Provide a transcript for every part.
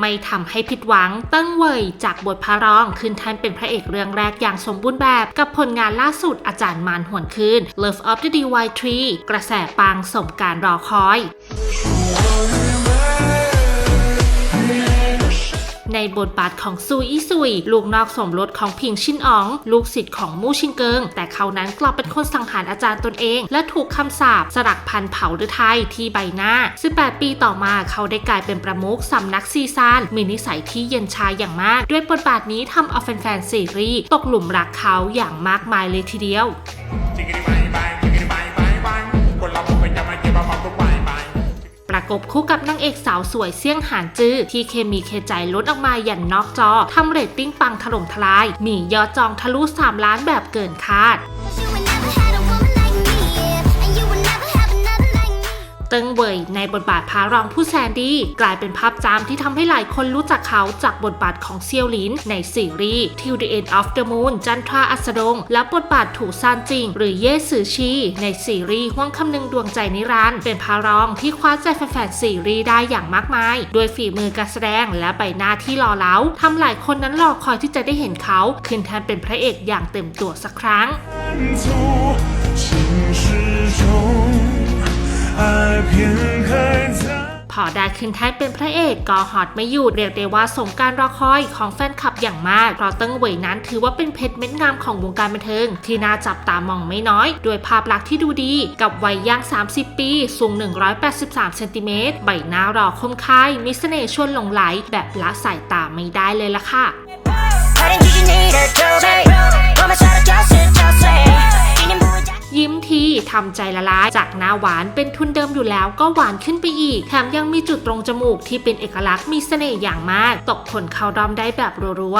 ไม่ทำให้ผิดหวัง เตั้งเวยจากบทพระรองขึ้นแทนเป็นพระเอกเรื่องแรกอย่างสมบูรณ์แบบ กับผลงานล่าสุดอาจารย์มานหวนคืน Love of the DY3 กระแสปังสมการรอคอย ในบทบาทของซูอีซุย ลูกนอกสมรสของพิงชินอ๋อง ลูกศิษย์ของมู่ชิงเกิง แต่เขานั้นกลับเป็นคนสังหารอาจารย์ตนเอง และถูกคำสาปสลักพันเผาฤทัยที่ใบหน้า 18 ปีต่อมาเขาได้กลายเป็นประมุขสำนักซีซาน มีนิสัยที่เย็นชาอย่างมาก ด้วยบทบาทนี้ทำเอาแฟนๆซีรีส์ตกหลุมรักเขาอย่างมากมายเลยทีเดียว กบคู่กับนางเอกสาวสวยเซี่ยงหานจื้อที่เคมีเคใจล้นออกมาอย่างนอกจอทำเรตติ้งปังถล่มทลาย มียอดจองทะลุ 3 ล้านแบบเกินคาด เติ้งเว่ยในบทบาทพระรองผู้แซนดี้กลายเป็นภาพจำที่ทำให้หลายคนรู้จักเขาจากบทบาทของเซียวหลินในซีรีส์ Till the End of the Moon จันทราอัสดง และบทบาทถูซานจิง หรือเย่สือชี ในซีรีส์ห้วงคำนึงดวงใจนิรันเป็นพระรองที่คว้าใจแฟนๆซีรีส์ได้อย่างมากมายด้วยฝีมือการแสดงและใบหน้าที่หล่อเหลาทำหลายคนนั้นรอคอยที่จะได้เห็นเขาขึ้นแทนเป็นพระเอกอย่างเต็มตัวสักครั้ง พอได้ขึ้นแท่นเป็นพระเอกก็ฮอตไม่หยุดเรียกได้ว่าสมการรอคอยของแฟนคลับอย่างมากเพราะเติ้งเหวยนั้นถือว่าเป็นเพชรเม็ดงามของวงการบันเทิง ที่น่าจับตามองไม่น้อย ด้วยภาพลักษณ์ที่ดูดี กับวัยย่าง 30 ปี สูง 183เซนติเมตรใบหน้ารอคมคาย มีเสน่ห์ชวนหลงไหลแบบละสายตาไม่ได้เลยล่ะค่ะ ทีทำใจละลาย จากหน้าหวานเป็นทุนเดิมอยู่แล้วก็หวานขึ้นไปอีก แถมยังมีจุดตรงจมูกที่เป็นเอกลักษณ์มีเสน่ห์อย่างมาก ตกคนเข้าดอมได้แบบรัว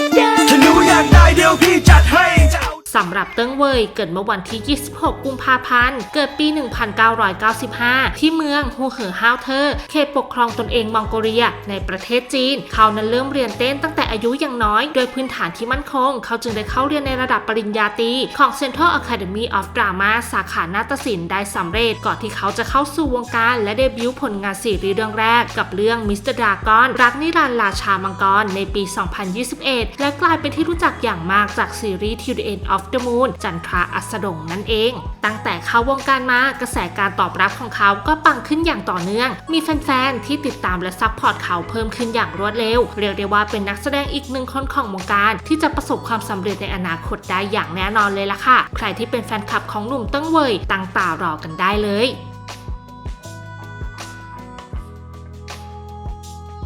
ๆำหรับเติ้งเว่ยเกิดเมื่อวันที่ 26 กุมภาพันธ์ เกิดปี 1995 ที่เมืองฮูเหอฮาวเทอร์ เขตปกครองตนเองมองโกเลีย ในประเทศจีน เขานั้นเริ่มเรียนเต้นตั้งแต่อายุยังน้อย โดยพื้นฐานที่มั่นคง เขาจึงได้เข้าเรียนในระดับปริญญาตรีของ Central Academy of Drama สาขานาฏศิลป์ได้สำเร็จ ก่อนที่เขาจะเข้าสู่วงการและเดบิวต์ผลงานซีรีส์เรื่องแรกกับเรื่อง Mr. Dragon รักนิรันดร์ราชามังกรในปี 2021 และกลายเป็นที่รู้จักอย่างมากจากซีรีส์ Till the End of the Moon จันทราอัสดงนั่นเอง ตั้งแต่เข้าวงการมากระแสการตอบรับของเขาก็ปังขึ้นอย่างต่อเนื่อง มีแฟนๆ ที่ติดตามและซัพพอร์ตเขาเพิ่มขึ้นอย่างรวดเร็ว เรียกได้ว่าเป็นนักแสดงอีกหนึ่งคนของวงการที่จะประสบความสำเร็จในอนาคตได้อย่างแน่นอนเลยล่ะค่ะ ใครที่เป็นแฟนคลับของหนุ่มเตั้งเว่ยตั้งตารอกันได้เลย